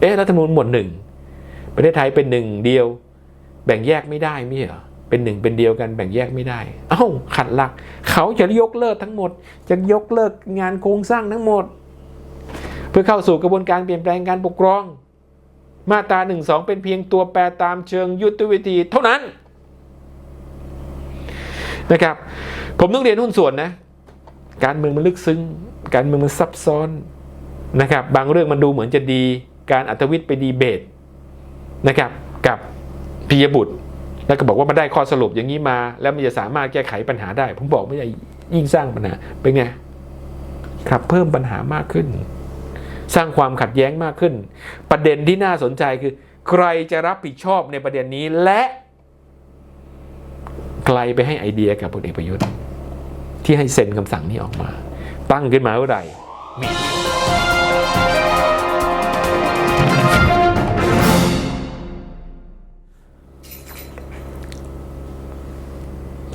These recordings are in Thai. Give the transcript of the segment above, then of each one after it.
เอ๊ะรัฐธรรมนูญหมวดหนึ่งประเทศไทยเป็นหนึ่งเดียว แบ่งแยกไม่ได้ไม่เหรอเป็นหนึ่งเป็นเดียวกันแบ่งแยกไม่ได้ เอ้าขัดหลัก เขาจะยกเลิกทั้งหมด จะยกเลิกงานโครงสร้างทั้งหมด เพื่อเข้าสู่กระบวนการเปลี่ยนแปลงการปกครอง มาตรา1นึเป็นเพียงตัวแปรตามเชิงยุทธวิธีเท่านั้นนะครับ ผมต้องเรียนหุ้นส่วนนะ การเมืองมันลึกซึ้ง การเมืองมันซับซ้อนนะครับ บางเรื่องมันดูเหมือนจะดี การอัตวิทย์ไปดีเบตนะครับกับพิยบุตร แล้วก็บอกว่ามันได้ข้อสรุปอย่างนี้มา แล้วมันจะสามารถแก้ไขปัญหาได้ ผมบอกไม่ได้ยิ่งสร้างปัญหาเป็นไงครับเพิ่มปัญหามากขึ้น สร้างความขัดแย้งมากขึ้น ประเด็นที่น่าสนใจคือ ใครจะรับผิดชอบในประเด็นนี้และใครไปให้ไอเดียกับพลเอกประยุทธ์ ที่ให้เซ็นคำสั่งนี้ออกมา ตั้งขึ้นมาเมื่อไหร่มี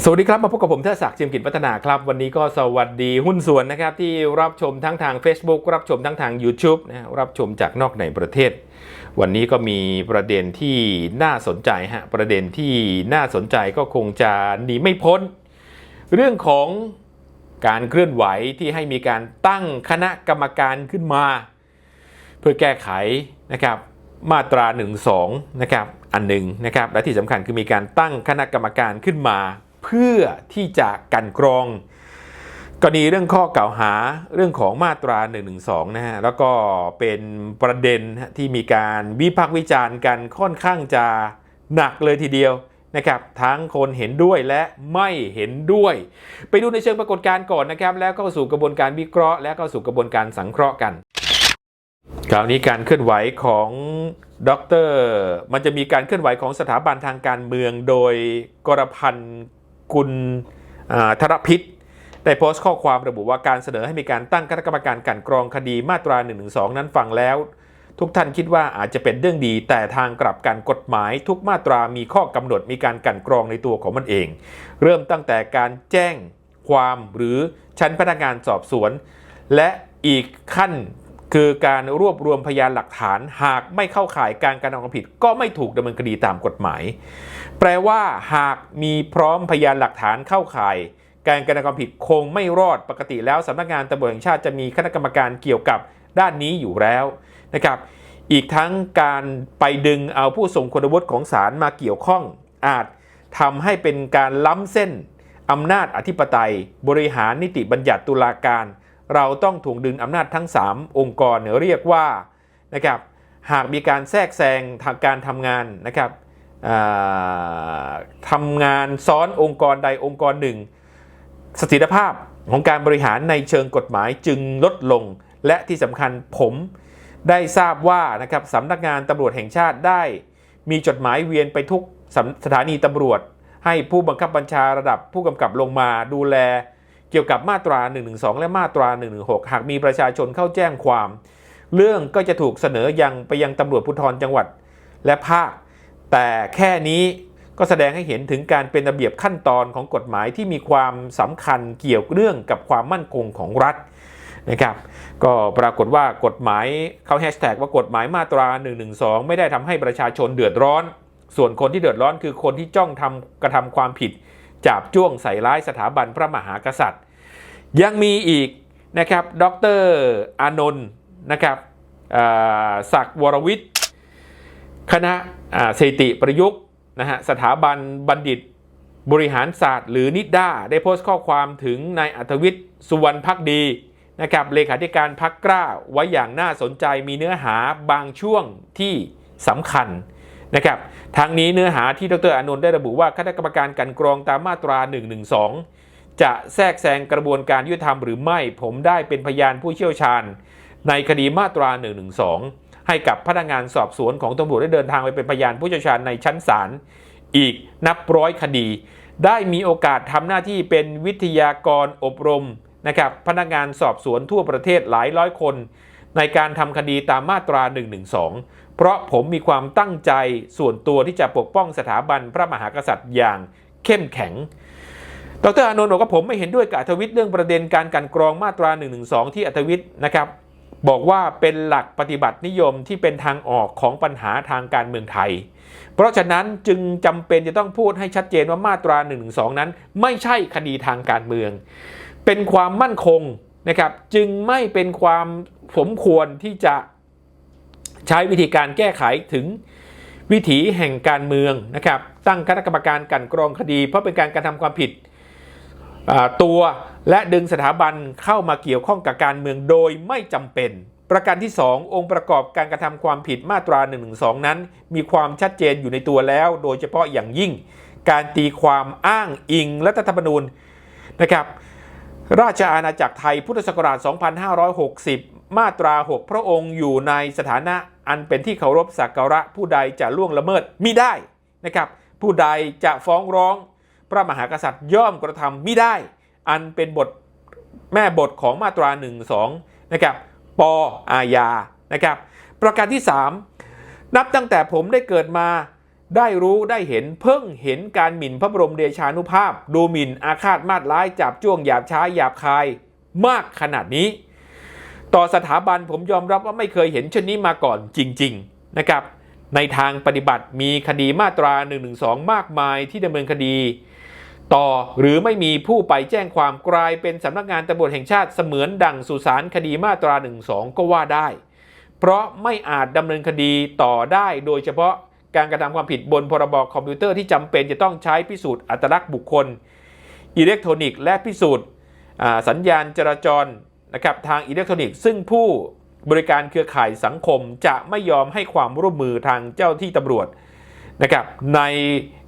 สวัสดีครับ มาพบกับผมเทศศักดิ์เจียมกิจพัฒนาครับ วันนี้ก็สวัสดีหุ้นส่วนนะครับ ที่รับชมทั้งทาง Facebook รับชมทั้งทาง YouTube นะรับชมจากนอกในประเทศ วันนี้ก็มีประเด็นที่น่าสนใจฮะประเด็นที่น่าสนใจก็คงจะหนีไม่พ้น เรื่องของการเคลื่อนไหวที่ให้มีการตั้งคณะกรรมการขึ้นมา เพื่อแก้ไขนะครับมาตรา1 2นะครับอันหนึ่งนะครับและที่สำคัญคือมีการตั้งคณะกรรมการขึ้นมา เพื่อที่จะกันกรองกรณีเรื่องข้อกล่าวหาเรื่องของมาตรา112นะฮะแล้วก็เป็นประเด็นที่มีการวิพากษ์วิจารณ์กันค่อนข้างจะหนักเลยทีเดียวนะครับทั้งคนเห็นด้วยและไม่เห็นด้วย ไปดูในเชิงปรากฏการณ์ก่อนนะครับ แล้วเข้าสู่กระบวนการวิเคราะห์ และเข้าสู่กระบวนการสังเคราะห์กันคราวนี้การเคลื่อนไหวของดรมันจะมีการเคลื่อนไหวของสถาบันทางการเมืองโดยกรพันธ์ กุลอ่าธรพิษได้โพสต์ข้อความระบุว่าการเสนอให้มีการตั้งคณะกรรมการกันกรองคดีมาตรา112นั้นฟังแล้ว ทุกท่านคิดว่าอาจจะเป็นเรื่องดี แต่ทางกลับการกฎหมาย ทุกมาตรามีข้อกำหนดมีการกันกรองในตัวของมันเอง เริ่มตั้งแต่การแจ้งความหรือชั้นพนักงานสอบสวน และอีกขั้น คือการรวบรวมพยานหลักฐานหากไม่เข้าข่ายการกระทำความผิด ก็ไม่ถูกดำเนินคดีตามกฎหมาย แปลว่าหากมีพร้อมพยานหลักฐานเข้าข่าย การกระทำความผิดคงไม่รอดปกติแล้วสำนักงานตำรวจแห่งชาติจะมีคณะกรรมการเกี่ยวกับด้านนี้อยู่แล้วนะครับ อีกทั้งการไปดึงเอาผู้ทรงคุณวุฒิของศาลมาเกี่ยวข้อง อาจทำให้เป็นการล้ำเส้นอำนาจอธิปไตย บริหารนิติบัญญัติตุลาการ เราต้องถ่วงดึงอำนาจทั้ง 3 องค์กรเนี่ยเรียกว่านะครับหากมีการแทรกแซงทางการทำงานนะครับทำงานซ้อนองค์กรใดองค์กรหนึ่งสถียรภาพของการบริหารในเชิงกฎหมายจึงลดลง และที่สำคัญผมได้ทราบว่านะครับสำนักงานตำรวจแห่งชาติได้ มีจดหมายเวียนไปทุกสถานีตำรวจ ให้ผู้บังคับบัญชาระดับผู้กำกับลงมาดูแล เกี่ยวกับมาตรา 112 และมาตรา 116 หากมีประชาชนเข้าแจ้งความ เรื่องก็จะถูกเสนอยังไปยังตำรวจภูธรจังหวัดและภาค แต่แค่นี้ก็แสดงให้เห็นถึงการเป็นระเบียบขั้นตอนของกฎหมายที่มีความสำคัญเกี่ยวเรื่องกับความมั่นคงของรัฐนะครับก็ปรากฏว่ากฎหมายเขาแฮชแท็กว่ากฎหมายมาตรา 112 ไม่ได้ทำให้ประชาชนเดือดร้อน ส่วนคนที่เดือดร้อนคือคนที่จ้องทำกระทำความผิด จับจ้วงใส่ร้ายสถาบันพระมหากษัตริย์ ยังมีอีกนะครับดรอานนท์นะครับศักดิ์วรวิทย์ คณะอ่าสถิติประยุกต์นะฮะสถาบันบัณฑิตบริหารศาสตร์ หรือนิดด้าได้โพสต์ข้อความถึงนายอัธวิทย์สุวรรณพักดีนะครับเลขาธิการพักกล้าไว้อย่างน่าสนใจมีเนื้อหาบางช่วงที่สำคัญนะครับ ทางนี้เนื้อหาที่ดรอานนท์ได้ระบุว่าคณะกรรมการกันกรองตามมาตรา 112 จะแทรกแซงกระบวนการยุติธรรมหรือไม่ ผมได้เป็นพยานผู้เชี่ยวชาญ ในคดีมาตรา 112 ให้กับพนักงานสอบสวนของตำรวจได้เดินทางไปเป็นพยานผู้เชี่ยวชาญในชั้นศาลอีกนับร้อยคดี ได้มีโอกาสทำหน้าที่เป็นวิทยากรอบรมนะครับพนักงานสอบสวนทั่วประเทศหลายร้อยคน ในการทำคดีตามมาตรา 112 เพราะผมมีความตั้งใจส่วนตัวที่จะปกป้องสถาบันพระมหากษัตริย์อย่างเข้มแข็ง ดรอานนท์บอกว่าผมไม่เห็นด้วยกับอัธวิทย์เรื่องประเด็นการกันกรองมาตรา112ที่อัธวิทย์นะครับ บอกว่าเป็นหลักปฏิบัตินิยมที่เป็นทางออกของปัญหาทางการเมืองไทย เพราะฉะนั้นจึงจำเป็นจะต้องพูดให้ชัดเจนว่ามาตรา1นึนั้น ไม่ใช่คดีทางการเมือง เป็นความมั่นคงนะครับจึงไม่เป็นความสมควรที่จะ ใช้วิธีการแก้ไขถึงวิถีแห่งการเมืองนะครับ ตั้งคณะกรรมการกันกรองคดี เพราะเป็นการกระทำความผิดตัวและดึงสถาบันเข้ามาเกี่ยวข้องกับการเมืองโดยไม่จำเป็น ประการที่ 2 องค์ประกอบการกระทำความผิดมาตรา1นึนั้น มีความชัดเจนอยู่ในตัวแล้ว โดยเฉพาะอย่างยิ่ง การตีความอ้างอิงรัฐธรรมนูญนะครับ ราชอาณาจักรไทยพุทธศักราช 2560 มาตรา 6 พระองค์อยู่ในสถานะอันเป็นที่เคารพสักการะผู้ใดจะล่วงละเมิดมิได้นะครับ ผู้ใดจะฟ้องร้องพระมหากษัตริย์ย่อมกระทำมิได้ อันเป็นบทแม่บทของมาตรา 1 2 นะครับ ปออาญานะครับ ประการที่ 3 นับตั้งแต่ผมได้เกิดมาได้รู้ได้เห็นเพิ่งเห็นการหมิ่นพระบรมเดชานุภาพ ดูหมิ่นอาฆาตมาดร้ายจับจ้วงหยาบช้าหยาบคายมากขนาดนี้ ต่อสถาบันผมยอมรับว่าไม่เคยเห็นเช่นนี้มาก่อนจริง ๆ นะครับ ในทางปฏิบัติมีคดีมาตรา1นึมากมายที่ดำเนินคดี ต่อหรือไม่มีผู้ไปแจ้งความกลายเป็นสำนักงานตำรวจแห่งชาติเสมือนดั่งสุสานคดีมาตรา1นึก็ว่าได้ เพราะไม่อาจดำเนินคดีต่อได้โดยเฉพาะการกระทำความผิดบนพรบคอมพิวเตอร์ที่จำเป็นจะต้องใช้พิสูจน์อัตลักษณ์บุคคล อิเล็กทรอนิกส์และพิสูจน์สัญญาณจราจร นะครับทางอิเล็กทรอนิกส์ซึ่งผู้บริการเครือข่ายสังคมจะไม่ยอมให้ความร่วมมือทางเจ้าที่ตำรวจนะครับใน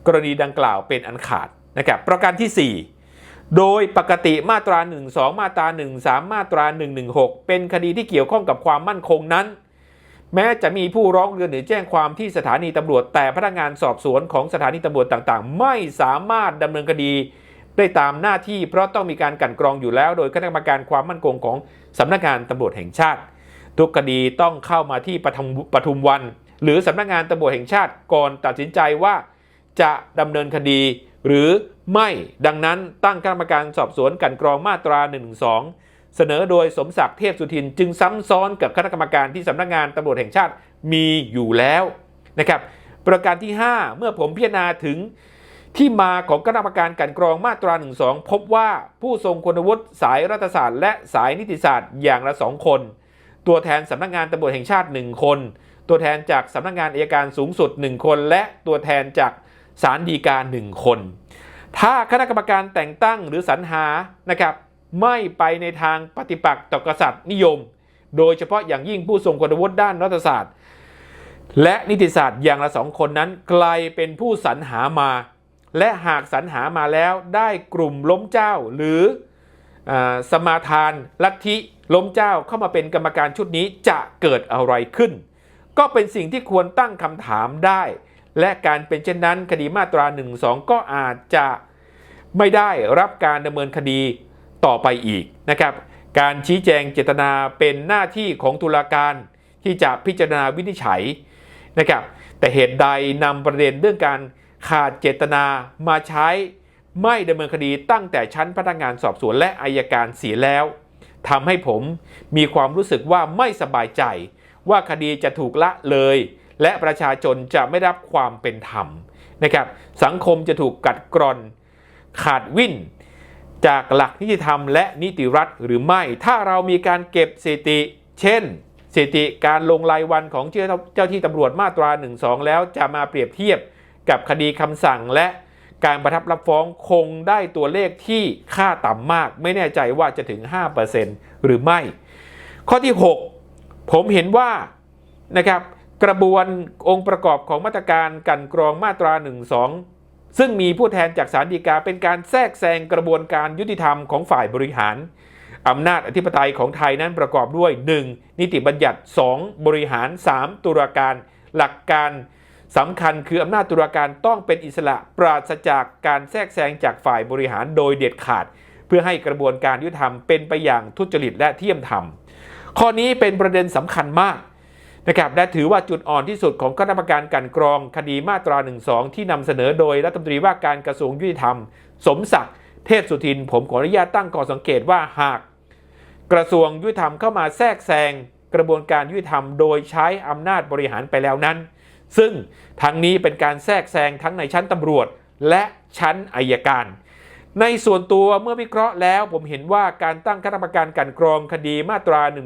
กรณีดังกล่าวเป็นอันขาดนะครับประการที่ 4 โดยปกติมาตรา 1 2 มาตรา 1 3 มาตรา 116 เป็นคดีที่เกี่ยวข้องกับความมั่นคงนั้น แม้จะมีผู้ร้องเรียนหรือแจ้งความที่สถานีตำรวจ แต่พนักงานสอบสวนของสถานีตำรวจต่างๆ ไม่สามารถดำเนินคดี ได้ตามหน้าที่เพราะต้องมีการกันกรองอยู่แล้ว โดยคณะกรรมการความมั่นคงของสำนักงานตำรวจแห่งชาติ ทุกคดีต้องเข้ามาที่ปทุมปทุมวัน หรือสำนักงานตำรวจแห่งชาติก่อนตัดสินใจว่า จะดำเนินคดี หรือไม่ดังนั้นตั้งคณะกรรมการสอบสวนกันกรองมาตรา1นึเสนอโดยสมศักดิ์เทพสุทิน จึงซ้ำซ้อนกับคณะกรรมการที่สำนักงานตำรวจแห่งชาติมีอยู่แล้วนะครับประการที่ 5 เมื่อผมพิจารณาถึง ที่มาของคณะกรรมการกันกรองมาตรา1นึพบว่าผู้ทรงคุณวุฒิสายรัฐศาสตร์และสายนิติศาสตร์อย่างละสองคน ตัวแทนสำนักงานตำรวจแห่งชาติ 1 คน ตัวแทนจากสำนักงานอัยการสูงสุด 1 คน และตัวแทนจากศาลฎีกา 1 คน ถ้าคณะกรรมการแต่งตั้งหรือสรรหานะครับไม่ไปในทางปฏิปักษ์ต่อกษัตริย์นิยม โดยเฉพาะอย่างยิ่งผู้ทรงคุณวุฒิด้านรัฐศาสตร์ และนิติศาสตร์อย่างละสองคนนั้นกลายเป็นผู้สรรหามา และหากสรรหามาแล้วได้กลุ่มล้มเจ้าหรืออสมาทานลัทธิล้มเจ้าเข้ามาเป็นกรรมการชุดนี้จะเกิดอะไรขึ้น ก็เป็นสิ่งที่ควรตั้งคำถามได้ และการเป็นเช่นนั้นคดีมาตรา1นึก็อาจจะไม่ได้รับการดำเนินคดีต่อไปอีกนะครับ การชี้แจงเจตนาเป็นหน้าที่ของตุลาการที่จะพิจารณาวินิจฉัยนะครับ แต่เหตุใดนำประเด็นเรื่องการ ขาดเจตนามาใช้ไม่ดำเนินคดีตั้งแต่ชั้นพนักงานสอบสวนและอายการเสียแล้วทำให้ผมมีความรู้สึกว่าไม่สบายใจ ว่าคดีจะถูกละเลย และประชาชนจะไม่รับความเป็นธรรมนะครับสังคมจะถูกกัดกร่อนขาดวิ่น จากหลักนิติธรรมและนิติรัฐหรือไม่ ถ้าเรามีการเก็บสถิติ เช่นสถิติการลงรายวันของเจ้าที่ตำรวจมาตรา 1 2 แล้วจะมาเปรียบเทียบ กับคดีคำสั่งและการประทับรับฟ้องคงได้ตัวเลขที่ค่าต่ำมาก ไม่แน่ใจว่าจะถึง 5%หรือไม่ ข้อที่ 6 ผมเห็นว่านะครับกระบวนองค์ประกอบของมาตรการกันกรองมาตรา 1 2 ซึ่งมีผู้แทนจากสารดีกาเป็นการแทรกแซงกระบวนการยุติธรรมของฝ่ายบริหารอำนาจอธิปไตยของไทยนั้นประกอบด้วย 1. นิติบัญญัติ 2. บริหาร 3. ตุลาการ หลักการ สำคัญคืออำนาจตุลาการต้องเป็นอิสระปราศจากการแทรกแซงจากฝ่ายบริหารโดยเด็ดขาด เพื่อให้กระบวนการยุติธรรมเป็นไปอย่างทุจริตและเที่ยมธรรม ข้อนี้เป็นประเด็นสำคัญมากนะครับและถือว่าจุดอ่อนที่สุดของคณะกรรมการกันกรองคดีมาตรา1 2ที่นำเสนอโดยรัฐมนตรีว่าการกระทรวงยุติธรรม สมศักดิ์เทพสุทิน ผมขออนุญาตตั้งข้อสังเกตว่าหาก กระทรวงยุติธรรมเข้ามาแทรกแซงกระบวนการยุติธรรม โดยใช้อำนาจบริหารไปแล้วนั้น ซึ่งทั้งนี้เป็นการแทรกแซงทั้งในชั้นตำรวจ และชั้นอายการ ในส่วนตัวเมื่อวิเคราะห์แล้ว ผมเห็นว่าการตั้งคณะกรรมการกันกรองคดีมาตรา1นึ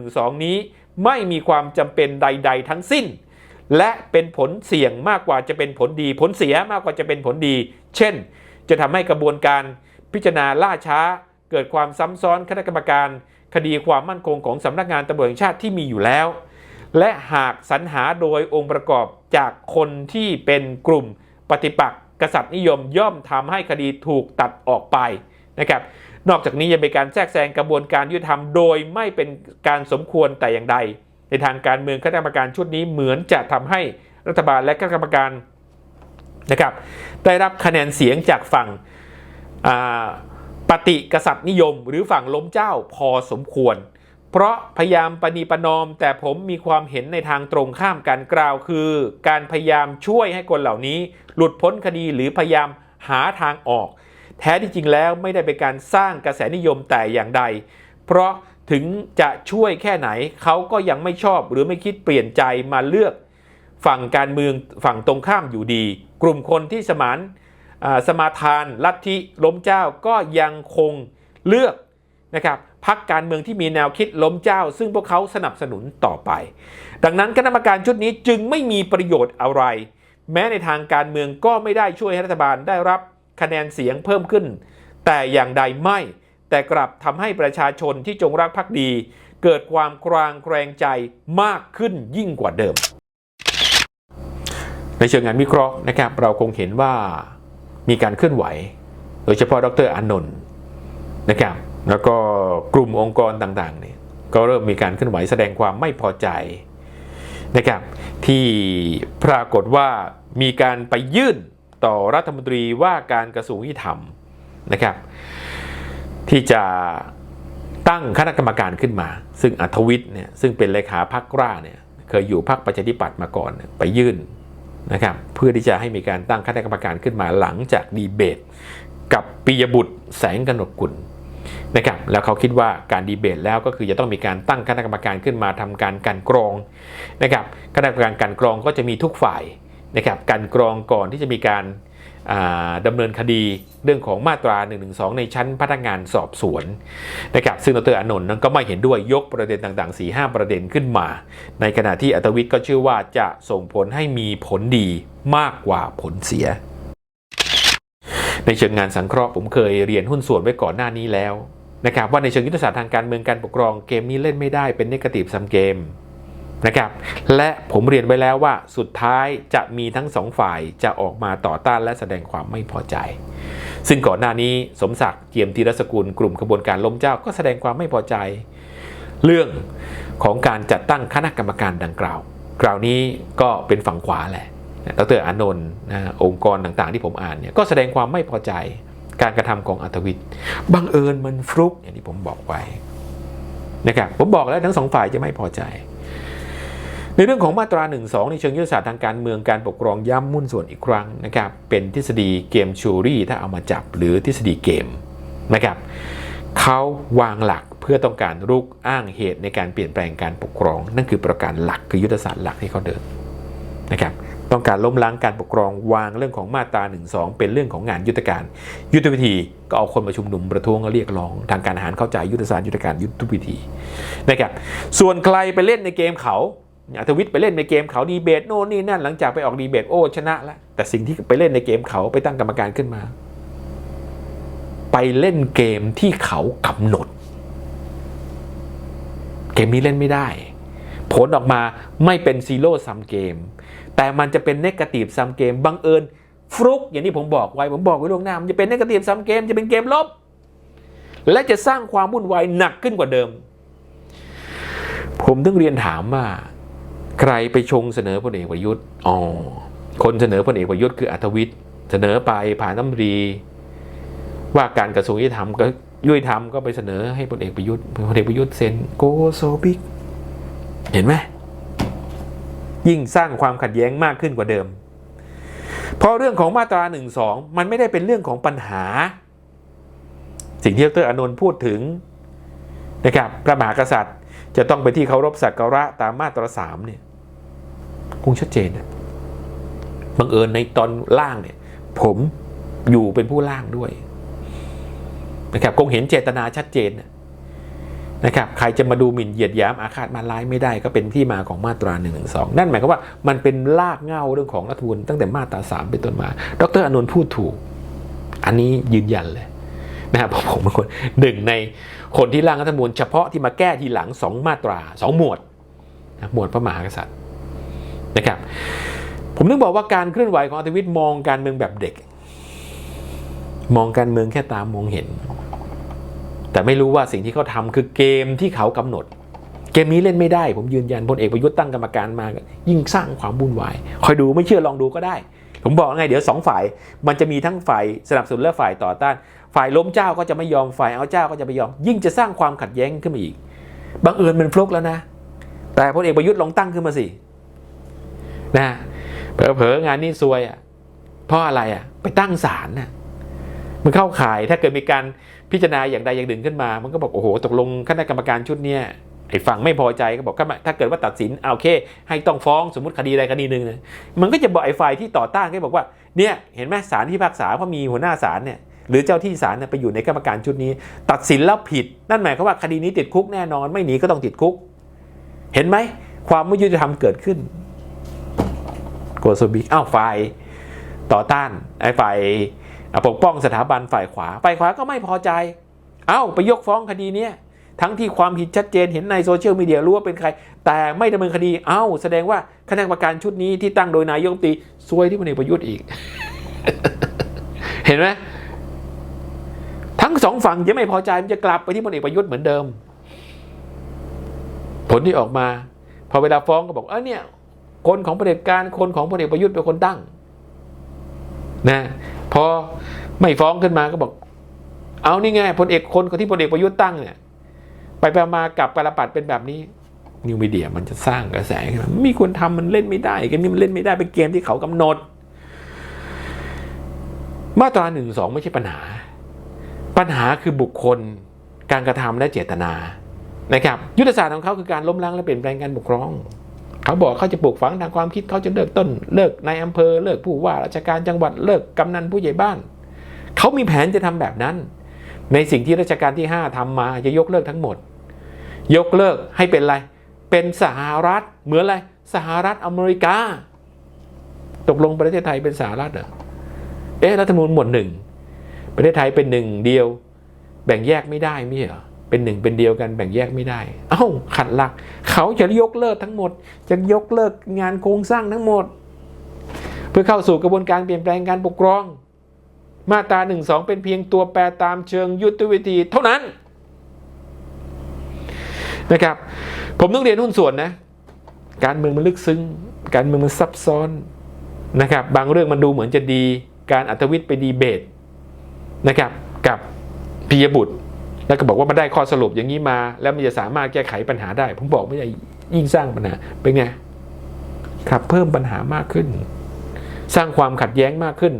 นี้ ไม่มีความจำเป็นใด ๆ ทั้งสิ้น และเป็นผลเสี่ยงมากกว่าจะเป็นผลดี ผลเสียมากกว่าจะเป็นผลดี เช่น จะทำให้กระบวนการพิจารณาล่าช้า เกิดความซ้ำซ้อนคณะกรรมการ คดีความมั่นคงของสำนักงานตำรวจแห่งชาติที่มีอยู่แล้ว และหากสรรหาโดยองค์ประกอบจากคนที่เป็นกลุ่มปฏิปักษ์กษัตริย์นิยมย่อมทำให้คดีถูกตัดออกไปนะครับนอกจากนี้ยังเป็นการแทรกแซงกระบวนการยุติธรรมโดยไม่เป็นการสมควรแต่อย่างใด ในทางการเมืองคณะกรรมการชุดนี้เหมือนจะทำให้รัฐบาลและคณะกรรมการนะครับได้รับคะแนนเสียงจากฝั่งปฏิกษัตริย์นิยม หรือฝั่งล้มเจ้าพอสมควร เพราะพยายามปณีประนอม แต่ผมมีความเห็นในทางตรงข้ามกันกล่าวคือ การพยายามช่วยให้คนเหล่านี้ หลุดพ้นคดีหรือพยายามหาทางออก แท้ที่จริงแล้วไม่ได้เป็นการสร้างกระแสนิยมแต่อย่างใด เพราะถึงจะช่วยแค่ไหนเขาก็ยังไม่ชอบหรือไม่คิดเปลี่ยนใจมาเลือก ฝั่งการเมืองฝั่งตรงข้ามอยู่ดี กลุ่มคนที่สมานสมาทานลัทธิล้มเจ้าก็ยังคงเลือกนะครับ พักการเมืองที่มีแนวคิดล้มเจ้า ซึ่งพวกเขาสนับสนุนต่อไป ดังนั้นคณะกรรมการชุดนี้จึงไม่มีประโยชน์อะไร แม้ในทางการเมืองก็ไม่ได้ช่วยให้รัฐบาลได้รับคะแนนเสียงเพิ่มขึ้น แต่อย่างใดไม่ แต่กลับทำให้ประชาชนที่จงรักภักดี เกิดความกรางแกรงใจมากขึ้นยิ่งกว่าเดิม ในเชิงงานวิเคราะห์นะครับเราคงเห็นว่ามีการเคลื่อนไหว โดยเฉพาะดรอานนท์นะครับ แล้วก็กลุ่มองค์กรต่างๆเนี่ยก็เริ่มมีการเคลื่อนไหวแสดงความไม่พอใจนะครับที่ปรากฏว่ามีการไปยื่นต่อรัฐมนตรีว่าการกระทรวงยุติธรรมนะครับ ที่จะตั้งคณะกรรมการขึ้นมา ซึ่งอัธวิทย์เนี่ยซึ่งเป็นเลขาพักกล้าเนี่ยเคยอยู่พักประชาธิปัตย์มาก่อนนไปยื่นนะครับเพื่อที่จะให้มีการตั้งคณะกรรมการขึ้นมาหลังจากดีเบต กับปิยบุตรแสงกนกกุล นะครับแล้วเขาคิดว่าการดีเบตแล้วก็คือจะต้องมีการตั้งคณะกรรมการขึ้นมาทำการกันกรองนะครับคณะกรรมการกันกรองก็จะมีทุกฝ่ายนะครับกันกรองก่อนที่จะมีการาดำเนินคดีเรื่องของมาตรา1นึในชั้นพนักงานสอบสวนนะครับซึ่งดรอนนท์นั้นก็ไม่เห็นด้วยยกประเด็นต่างๆ4 5ประเด็นขึ้นมา ในขณะที่อัตวิทย์ก็เชื่อว่าจะส่งผลให้มีผลดีมากกว่าผลเสีย ในเชิงงานสังเคราะห์ผมเคยเรียนหุ้นส่วนไว้ก่อนหน้านี้แล้วนะครับว่าในเชิงยุทธศาสตร์ทางการเมืองการปกครองเกมนี้เล่นไม่ได้เป็นนกาทีฟซัมเกมนะครับและผมเรียนไว้แล้วว่าสุดท้ายจะมีทั้งสองฝ่ายจะออกมาต่อต้านและแสดงความไม่พอใจ ซึ่งก่อนหน้านี้สมศักดิ์เจียมธีรสกุลกลุ่มขบวนการล้มเจ้าก็แสดงความไม่พอใจ เรื่องของการจัดตั้งคณะกรรมการดังกล่าวกลาวนี้ก็เป็นฝั่งขวาแหละ ดรอานนท์นะองค์กรต่างๆที่ผมอ่านเนี่ยก็แสดงความไม่พอใจการกระทำของอัธวิทย์บังเอิญมันฟลุกอย่างที่ผมบอกไว้นะครับผมบอกแล้วทั้งสองฝ่ายจะไม่พอใจ ในเรื่องของมาตรา1 2ในเชิงยุทธศาสตร์ทางการเมืองการปกครองย้ำมุ่นส่วนอีกครั้งนะครับเป็นทฤษฎีเกมชูรี่ถ้าเอามาจับหรือทฤษฎีเกมนะครับเขาวางหลักเพื่อต้องการรุกอ้างเหตุในการเปลี่ยนแปลงการปกครอง นั่นคือประการหลักคือยุทธศาสตร์หลักที่เขาเดินนะครับ ต้องการล้มล้างการปกครองวางเรื่องของมาตรา1 2เป็นเรื่องของงานยุทธการ ยุทธวิธีก็เอาคนมาชุมนุมประท้วงเรียกร้อง ทางการอาหารเข้าใจยุทธศาสตร์ยุทธการยุทธวิธีนะครับส่วนใครไปเล่นในเกมเขาอัธวิทย์ไปเล่นในเกมเขาดีเบตโน่นนี่นั่นหลังจากไปออกดีเบตโอ้ชนะแล้วแต่สิ่งที่ไปเล่นในเกมเขาไปตั้งกรรมการขึ้นมา ไปเล่นเกมที่เขากำหนด เกมนี้เล่นไม่ได้ ผลออกมาไม่เป็นซีโร่ซัมเกม แต่มันจะเป็นเนกาทีฟซัมเกมบังเอิญฟลุกอย่างที่ผมบอกไว้ผมบอกไว้ล่วงหน้ามันจะเป็นเนกาทีฟซัมเกมจะเป็นเกมลบ และจะสร้างความวุ่นวายหนักขึ้นกว่าเดิม ผมต้องเรียนถามว่า ใครไปชงเสนอพลเอกประยุทธ์อ๋อคนเสนอพลเอกประยุทธ์คืออัธวิทย์เสนอไปผ่านน้ำรี ว่าการกระทรวงยุติธรรมก็ยุติธรรมก็ไปเสนอให้พลเอกประยุทธ์พลเอกประยุทธ์เซ็นโกโซบิกเห็นไหม ยิ่งสร้างความขัดแย้งมากขึ้นกว่าเดิม เพราะเรื่องของมาตรา1นึมันไม่ได้เป็นเรื่องของปัญหา สิ่งที่ดรอานนท์พูดถึงนะครับพระมหากษัตริย์จะต้องไปที่เคารพสักการะตามมาตราสามเนี่ยคงชัดเจนนะบังเอิญในตอนล่างเนี่ย ผมอยู่เป็นผู้ล่างด้วยนะครับคงเห็นเจตนาชัดเจนนะ นะครับใครจะมาดูหมิ่นเหยียดหยามอาฆาตมาร้ายไม่ได้ก็เป็นที่มาของมาตรา1นึนั่นหมายความว่ามันเป็นลากเง้าเรื่องของรัฐธรรมนูญตั้งแต่มาตราสามเป็นต้นมา ดรอนนท์พูดถูก อันนี้ยืนยันเลยนะครับผมเป็นคนหนึ่งในคนที่ร่างรัฐธรรมนูญเฉพาะที่มาแก้ทีหลังสองมาตราสองหมวดนะหมวดพระมหากษัตริย์นะครับ ผมนึกบอกว่าการเคลื่อนไหวของอัธวิทย์มองการเมืองแบบเด็ก มองการเมืองแค่ตามมองเห็น แต่ไม่รู้ว่าสิ่งที่เขาทำคือเกมที่เขากำหนด เกมนี้เล่นไม่ได้ ผมยืนยันพลเอกประยุทธ์ตั้งกรรมการมา ยิ่งสร้างความวุ่นวาย คอยดูไม่เชื่อลองดูก็ได้ ผมบอกไงเดี๋ยวสองฝ่าย มันจะมีทั้งฝ่ายสนับสนุนและฝ่ายต่อต้าน ฝ่ายล้มเจ้าก็จะไม่ยอมฝ่ายเอาเจ้าก็จะไม่ยอม ยิ่งจะสร้างความขัดแย้งขึ้นมาอีกบังเอิญมันฟลุกแล้วนะ แต่พลเอกประยุทธ์ลองตั้งขึ้นมาสินะเผลอๆงานนี้ซวยอะเพราะอะไรอะ ไปตั้งศาลน่ะมันเข้าข่ายถ้าเกิดมีการ พิจารณาอย่างใดอย่างหนึ่งขึ้นมา มันก็บอกโอ้โหตกลงคณะกรรมการชุดเนี้ยไอ้ฝั่งไม่พอใจก็บอกถ้าเกิดว่าตัดสินเอาโอเค ให้ต้องฟ้องสมมติคดีใดคดีหนึ่งนะมันก็จะบอกไอ้ฝ่ายที่ต่อต้านก็บอกว่าเนี่ยเห็นไหมศาลที่พิพากษาเพราะมีหัวหน้าศาลเนี่ยหรือเจ้าที่ศาลเนี่ยไปอยู่ในกรรมการชุดนี้ ตัดสินแล้วผิด นั่นหมายความว่าคดีนี้ติดคุกแน่นอน ไม่หนีก็ต้องติดคุก เห็นไหมความไม่ยุติธรรมเกิดขึ้นโกโซบีอ้าวฝ่ายต่อต้านไอ้ฝ่าย ปกป้องสถาบันฝ่ายขวา ฝ่ายขวาก็ไม่พอใจ เอ้าไปยกฟ้องคดีเนี้ยทั้งที่ความผิดชัดเจนเห็นในโซเชียลมีเดียรู้ว่าเป็นใคร แต่ไม่ดำเนินคดีเอ้า แสดงว่าคณะกรรมการชุดนี้ที่ตั้งโดยนายกรัฐมนตรีซวยที่พลเอกประยุทธ์อีก เห็นไหมทั้งสองฝั่งจะไม่พอใจมันจะกลับไปที่พลเอกประยุทธ์เหมือนเดิม ผลที่ออกมา พอเวลาฟ้องก็บอกเออเนี่ย คนของประเด็จการคนของพลเอกประยุทธ์เป็นคนตั้ง นะพอไม่ฟ้องขึ้นมาก็บอก เอานี่ไงพลเอกคนที่พลเอกประยุทธ์ตั้งเนี่ยไปไปมากับกระปัดเป็นแบบนี้นิวมีเดียมันจะสร้างกระแสขึ้นมามีคนทำมันเล่นไม่ได้เกมนี้มันเล่นไม่ได้เป็นเกมที่เขากำหนด มาตราหนึ่งสองไม่ใช่ปัญหา ปัญหาคือบุคคลการกระทำและเจตนานะครับยุทธศาสตร์ของเขาคือการล้มล้างและเปลี่ยนแปลงการปกครอง เขาบอกเขาจะปลูกฝังทางความคิดเขาจะเลิกต้น เลิกในอำเภอเลิกผู้ว่าราชการจังหวัดเลิกกำนันผู้ใหญ่บ้าน เขามีแผนจะทำแบบนั้น ในสิ่งที่ราชการที่ 5ทำมาจะยกเลิกทั้งหมด ยกเลิกให้เป็นอะไร เป็นสหรัฐเหมือนอะไรสหรัฐอเมริกา ตกลงประเทศไทยเป็นสหรัฐเหรอเอ๊ะรัฐธรรมนูญหมวดหนึ่งประเทศไทยเป็นหนึ่งเดียว แบ่งแยกไม่ได้ม่เหรอ เป็นหนึ่งเป็นเดียวกันแบ่งแยกไม่ได้ เอ้าขัดหลัก เขาจะยกเลิกทั้งหมด จะยกเลิกงานโครงสร้างทั้งหมด เพื่อเข้าสู่กระบวนการเปลี่ยนแปลงการปกครอง มาตราหนึ่งสองเป็นเพียงตัวแปรตามเชิงยุทธวิธีเท่านั้นนะครับ ผมต้องเรียนหุ้นส่วนนะ การเมืองมันลึกซึ้ง การเมืองมันซับซ้อนนะครับ บางเรื่องมันดูเหมือนจะดี การอัตวิทย์ไปดีเบตนะครับ กับพิยบุตร แล้วก็บอกว่ามันได้ข้อสรุปอย่างนี้มา แล้วมันจะสามารถแก้ไขปัญหาได้ ผมบอกไม่ใช่ยิ่งสร้างปัญหาเป็นไงครับเพิ่มปัญหามากขึ้น สร้างความขัดแย้งมากขึ้น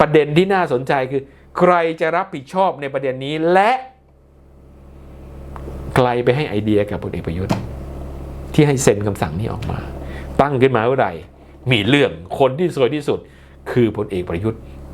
ประเด็นที่น่าสนใจคือ ใครจะรับผิดชอบในประเด็นนี้และใครไปให้ไอเดียกับพลเอกประยุทธ์ ที่ให้เซ็นคำสั่งนี้ออกมา ตั้งขึ้นมาเมื่อไหร่มีเรื่องคนที่สวยที่สุด คือพลเอกประยุทธ์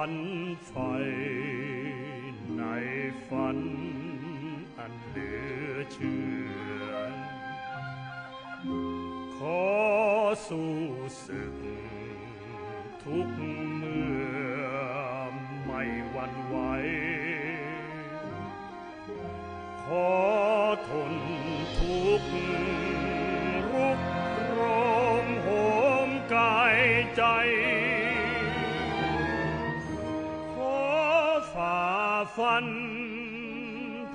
ฝันไฟในฝันอันเหลือเชื่อ ขอสู้ศึกทุกเมื่อไม่หวั่นไหว ขอทนทุกข์รุกรงโหมกายใจ ขอฝ่า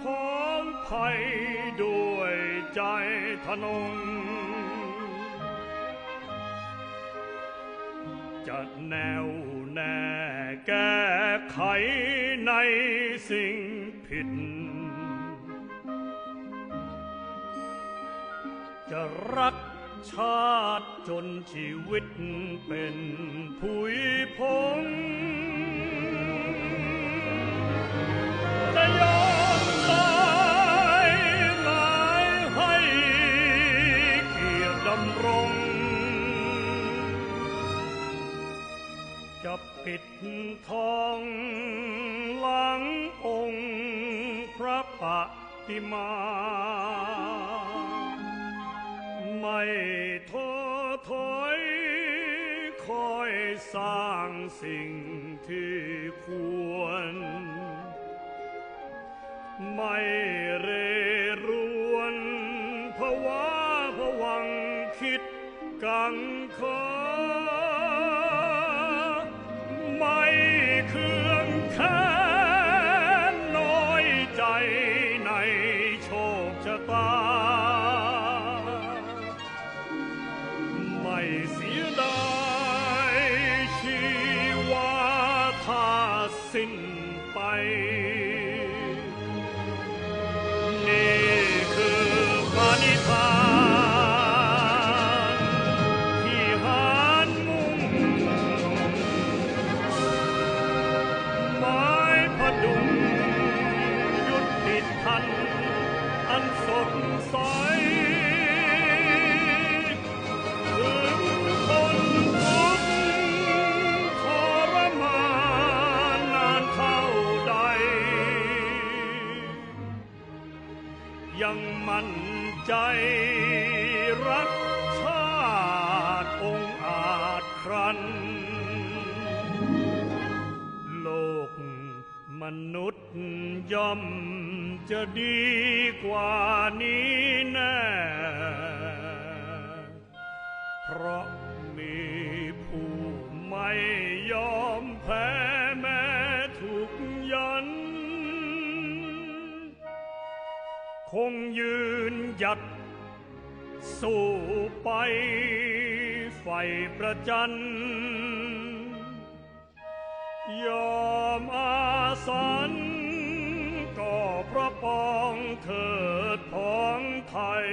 ฟันภัยด้วยใจทนง จะแนวแน่แก้ไขในสิ่งผิด จะรักชาติจนชีวิตเป็นผุยพง จะยอมตายหมายให้เกียร์ดำรงจะปิดทองหลังองค์พระปฏิมา ไม่ท้อถอยคอยสร้างสิ่งที่ควร ไม่เรรวนภาวะผวังคิดกังขาไม่เครื่องแค้นน้อยใจในโชคชะตา ไม่เสียดายชีวาถ้าสิ้น ใจรักชาติองอาจครัน โลกมนุษย์ย่อมจะดีกว่านี้แน่ สู้ไปไฟประจันยอมอาสันก็พระปองเถิดพ้องไทย